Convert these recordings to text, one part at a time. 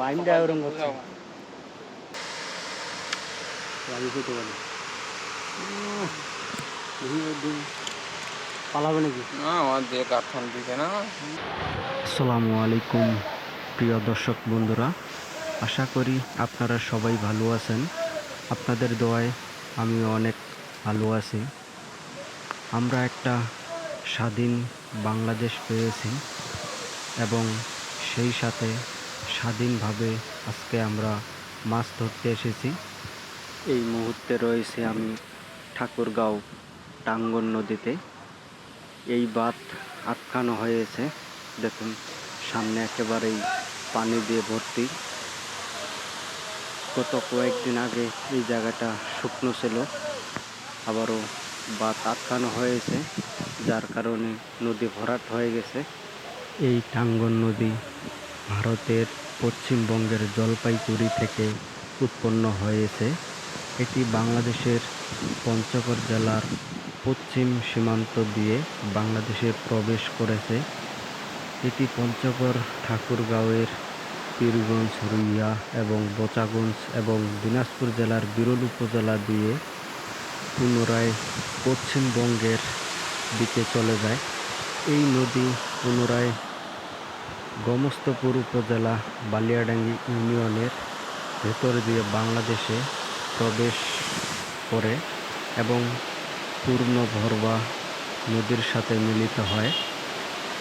বাইন্দা ওরকম করছে। লাগি পেতে পারি। পালাবে নাকি? না আমার দিয়ে কাঠখান দিকে না। আসসালামু আলাইকুম প্রিয় দর্শক বন্ধুরা। আশা করি আপনারা সবাই ভালো আছেন। আপনাদের দোয়ায় আমি অনেক ভালো আছি। আমরা একটা স্বাধীন বাংলাদেশ পেয়েছি এবং সেই সাথে স্বাধীনভাবে আজকে আমরা মাছ ধরতে এসেছি। এই মুহূর্তে রয়েছে আমি ঠাকুরগাঁও টাঙ্গন নদীতে। এই বাঁধ আটকানো হয়েছে। দেখুন, সামনে একেবারেই পানি দিয়ে ভর্তি। গত কয়েকদিন আগে এই জায়গাটা শুকনো ছিল। আবারও বাঁধ আটকানো হয়েছে, যার কারণে নদী ভরাট হয়ে গেছে। এই টাঙ্গন নদী ভারতের পশ্চিমবঙ্গের জলপাইগুড়ি থেকে উৎপন্ন হয়েছে। এটি বাংলাদেশের পঞ্চগড় জেলার পশ্চিম সীমান্ত দিয়ে বাংলাদেশে প্রবেশ করেছে। এটি পঞ্চগড়, ঠাকুরগাঁওয়ের পীরগঞ্জ, রুইয়া এবং বোচাগঞ্জ এবং দিনাজপুর জেলার বিরল উপজেলা দিয়ে পুনরায় পশ্চিমবঙ্গের দিকে চলে যায়। এই নদী পুনরায় গমস্তপুর উপজেলা বালিয়াডাঙ্গি ইউনিয়নের ভেতর দিয়ে বাংলাদেশে প্রবেশ করে এবং পূর্ণ ভরবা নদীর সাথে মিলিত হয়।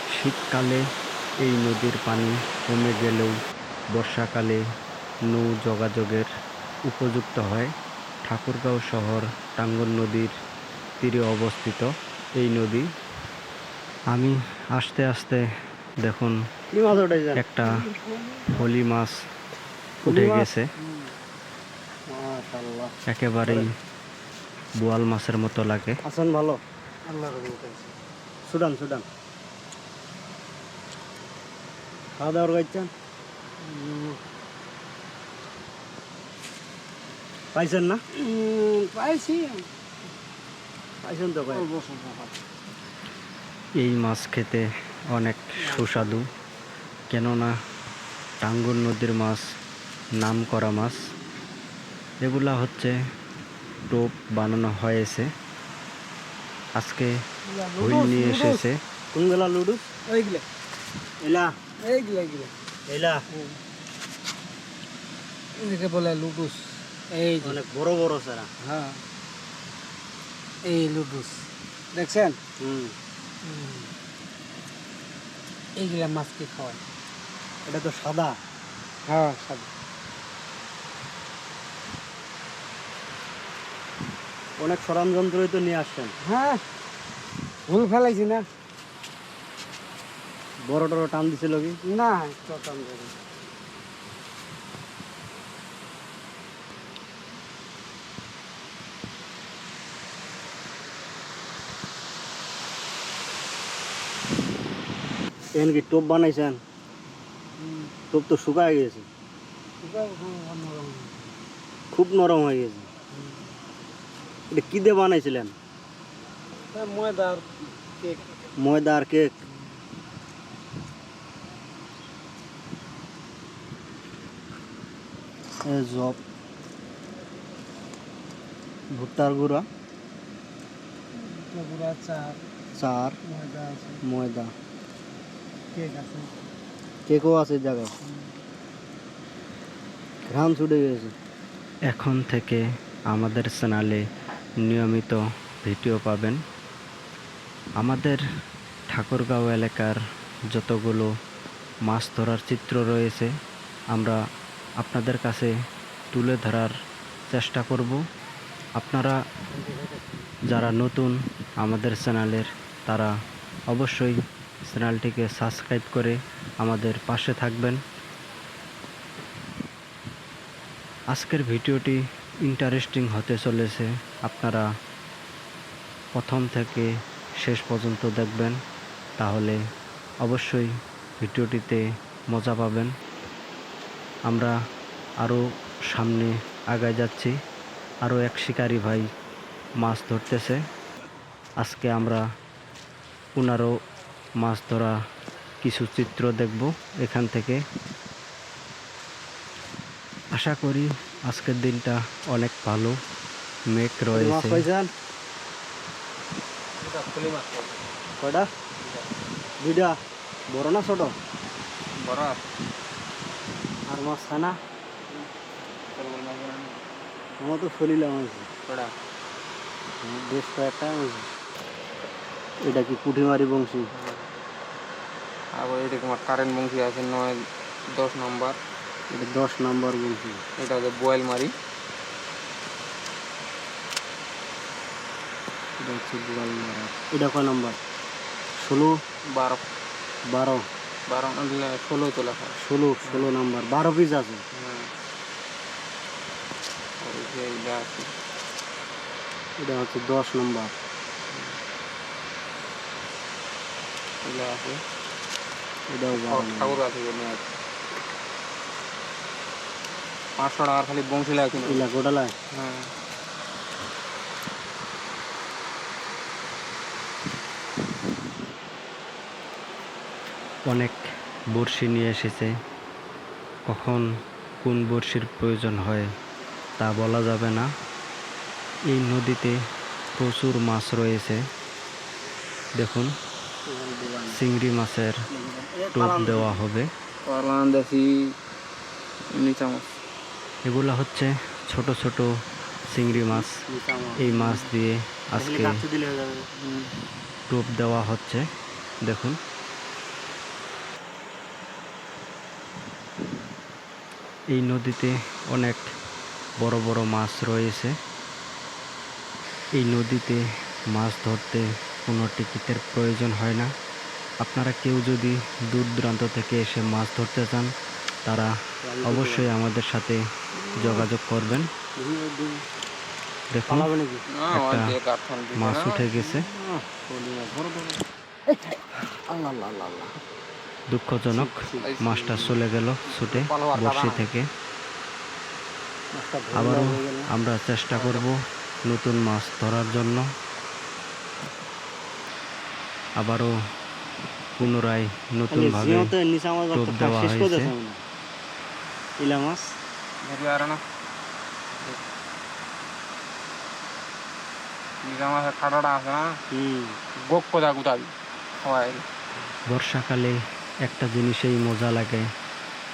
শীতকালে এই নদীর পানি কমে গেলেও বর্ষাকালে নৌ যোগাযোগের উপযুক্ত হয়। ঠাকুরগাঁও শহর টাঙ্গন নদীর তীরে অবস্থিত এই নদী। আমি আস্তে আস্তে দেখুন একটা ফলি মাছ উঠে গেছে। একেবারেই বোয়াল মাছের মতো লাগে। আছেন ভালো? সুডান সুডান খাওয়া দাওয়ার গাইছেন পাইছেন না? পাইছি। পাইছেন তো এই মাছ খেতে অনেক সুস্বাদু। কেননা টাঙ্গুর নদীর মাছ নাম করা মাছ এগুলা হচ্ছে টোপ বানানো হয়েছে। আজকে হুইল নিয়ে এসেছে। কোনগুলা লুডু এইগুলা। এলা। এইগুলা এইগুলা। এলা। এদিকে বলে লুডুস। এই অনেক বড় বড় সারা। হ্যাঁ। এই লুডুস। দেখছেন? হুম। এইগুলা মাছকে খাওয়ায়। এটা তো সাদা। হ্যাঁ সাদা। অনেক সরঞ্জন্ত্রই তো নিয়ে আসছেন। হ্যাঁ ভুল ফেলাইছি না। বড় টড় টান দিছিল কি? না দেবে। এখানে কি টোপ বানাইছেন? টোপ তো শুকায় গেছে। খুব নরম হয়ে গেছে। এটা কি দিয়ে বানাইছিলেন? ময়দার কেক। কেক। জব ভুট্টার গুঁড়া। পুরা চার। চার। ময়দা ময়দা। কেক আছে। কেকও আছে জায়গায়। ঘ্রাম ছুটে গেছে। এখন থেকে আমাদের চ্যানেলে নিয়মিত ভিডিও পাবেন। আমাদের ঠাকুরগাঁও এলাকার যতগুলো মাছ ধরার চিত্র রয়েছে, আমরা আপনাদের কাছে তুলে ধরার চেষ্টা করব। আপনারা যারা নতুন আমাদের চ্যানেলের, তারা অবশ্যই চ্যানেলটিকে সাবস্ক্রাইব করে আমাদের পাশে থাকবেন। আজকের ভিডিওটি ইন্টারেস্টিং হতে চলেছে। আপনারা প্রথম থেকে শেষ পর্যন্ত দেখবেন, তাহলে অবশ্যই ভিডিওটিতে মজা পাবেন। আমরা আরও সামনে আগায় যাচ্ছি। আরও এক শিকারি ভাই মাছ ধরতেছে। আজকে আমরা ওনারও মাছ ধরা কিছু চিত্র দেখব এখান থেকে। আশা করি আজকের দিনটা অনেক ভালো মেঘ রয়েছে। দুইটা বড় না ছোট? বড়। আর মাছ খায় না আমার তো ফলিলাম বেশ কয়েকটা এটা কি পুঁটিমারি বংশী? আবার এটা তোমার কারেন্ট বংশী আছে নয় দশ নম্বর এটা দশ নম্বর বংশী। এটা হচ্ছে বয়েল মারি। এটা হচ্ছে বোয়াল মারা। এটা কয় নম্বর ষোলো? বারো। বারো। বারো ষোলো তো লেখা। ষোলো ষোলো নম্বর বারো পিস আছে? হ্যাঁ। আছে। এটা হচ্ছে দশ নম্বর এগুলো আছে। ঠাকুর আছে এগুলো আছে পাঁচশো টাকার খালি বংশী লাগে কিনে এলা গোটালায় হ্যাঁ। অনেক বড়শি নিয়ে এসেছে। কখন কোন বড়শির প্রয়োজন হয় তা বলা যাবে না। এই নদীতে প্রচুর মাছ রয়েছে। দেখুন। চিংড়ি মাছের টোপ দেওয়া হবে। এগুলো হচ্ছে ছোট ছোট চিংড়ি মাছ। এই মাছ দিয়ে আজকে টোপ দেওয়া হচ্ছে। দেখুন। এই নদীতে অনেক বড় বড় মাছ রয়েছে। এই নদীতে মাছ ধরতে কোনো টিকিটের প্রয়োজন হয় না। আপনারা কেউ যদি দূর দূরান্ত থেকে এসে মাছ ধরতে চান, তারা অবশ্যই আমাদের সাথে যোগাযোগ করবেন। দেখুন, একটা মাছ উঠে গেছে। দুঃখজনক মাছটা চলে গেল ছুটে বড়শি থেকে। আবারও। আমরা চেষ্টা করব নতুন মাছ ধরার জন্য। আবারও পুনরায় নতুনভাবে নিচে আমার টোপ দেওয়া হয়েছে। ইলা মাছ বর্ষাকালে একটা জিনিসেই মজা লাগে।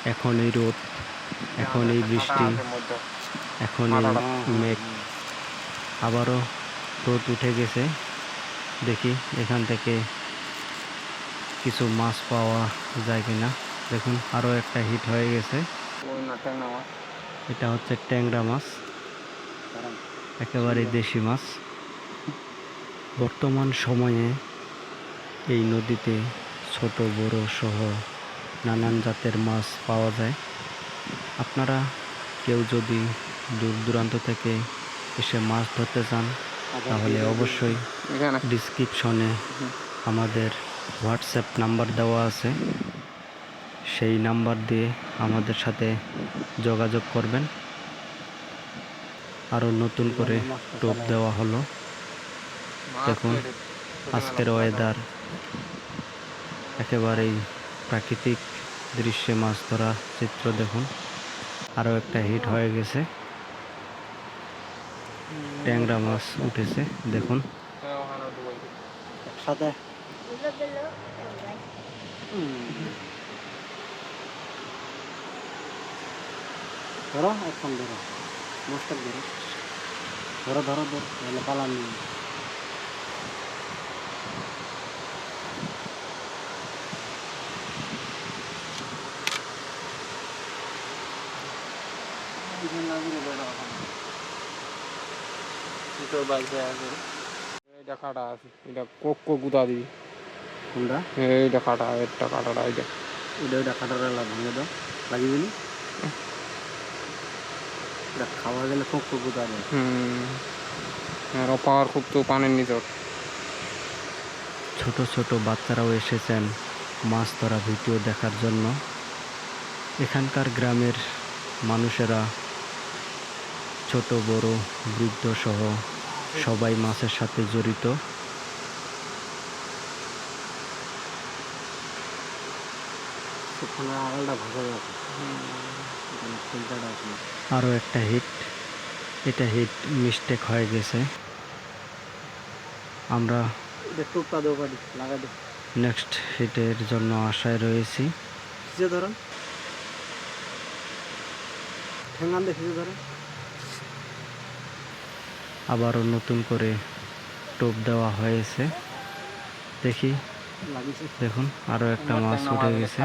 এখন এই রোদ এখন এই বৃষ্টি এখন এই মেঘ। আবারও রোদ উঠে গেছে। দেখি এখান থেকে কিছু মাছ পাওয়া যায় কিনা। দেখুন আরও একটা হিট হয়ে গেছে। এটা হচ্ছে ট্যাংরা মাছ। একেবারে দেশি মাছ। বর্তমান সময়ে এই নদীতে ছোট, বড় সহ নানান জাতের মাছ পাওয়া যায়। আপনারা কেউ যদি দূর দূরান্ত থেকে এসে মাছ ধরতে চান তাহলে অবশ্যই ডিসক্রিপশনে আমাদের হোয়াটসঅ্যাপ নাম্বার দেওয়া আছে। সেই নাম্বার দিয়ে আমাদের সাথে যোগাযোগ করবেন। আরও নতুন করে টোপ দেওয়া হলো। দেখুন, আজকের ওয়েদার একেবারেই প্রাকৃতিক দৃশ্যে মাছ ধরা চিত্র দেখুন। আরও একটা হিট হয়ে গেছে। ট্যাংরা মাছ উঠেছে দেখুন। একসাথে ধরো এখন ধরো। মাছটা ধরো। ধরো ধরো ধরো নাহলে পালান নিয়ে। দুটো বাইকে আছে এইটা কাটা আছে এটা কোক কোক দিবি। কোনটা? এইটা কাটা একটা কাটাটা এইটা ওটা ওটা কাটার ভাঙে দাও। লাগিয়ে দিলি এটা খাওয়া গেলে দেয় হুম। আর পাওয়ার খুব তো পানির ছোট ছোট বাচ্চারাও এসেছেন মাছ ধরা ভিডিও দেখার জন্য। এখানকার গ্রামের মানুষেরা ছোট বড় বৃদ্ধ সহ সবাই মাছের সাথে জড়িত। আরও একটা হিট এটা হিট মিস্টেক হয়ে গেছে। আমরা নেক্সট হিটের জন্য আশায় রয়েছি। ধরেন। ঠেঙ্গান দিয়ে খিচে ধরেন। আবারও নতুন করে টোপ দেওয়া হয়েছে। দেখি দেখুন আরও একটা মাছ উঠে গেছে।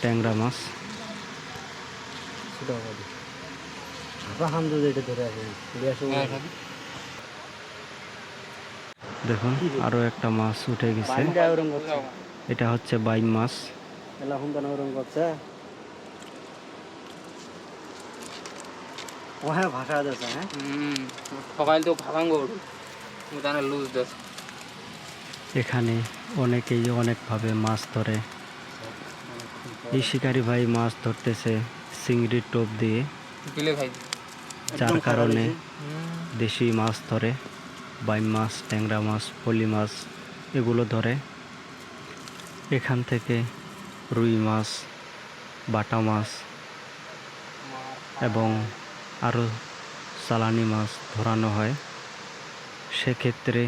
ট্যাংরা মাছ? দেখুন আরও একটা মাছ উঠে গেছে। এটা হচ্ছে বাইম মাছ। এলা হুম কেন ওরম করছে ও হ্যাঁ ভাষা হ্যাঁ হুম সকাল তো লুজ এখানে অনেকেই অনেকভাবে মাছ ধরে। এই শিকারি ভাই মাছ ধরতেছে চিংড়ির টোপ দিয়ে। যার কারণে দেশি মাছ ধরে বাইম মাছ ট্যাংরা মাছ পলি মাছ এগুলো ধরে। এখান থেকে রুই মাছ বাটা মাছ এবং আরও চালানি মাছ ধরানো হয়। সেক্ষেত্রে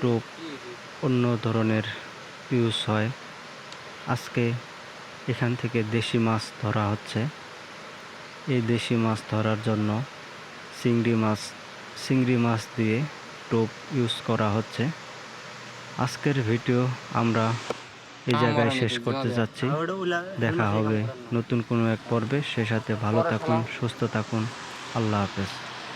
টোপ অন্য ধরনের ইউজ হয়। আজকে এখান থেকে দেশি মাছ ধরা হচ্ছে। এই দেশি মাছ ধরার জন্য চিংড়ি মাছ চিংড়ি মাছ দিয়ে টোপ ইউজ করা হচ্ছে। আজকের ভিডিও আমরা এই জায়গায় শেষ করতে উলা- দেখা হবে নতুন কোনো এক পর্বে। সে সাথে ভালো থাকুন সুস্থ থাকুন। আল্লাহ হাফেজ।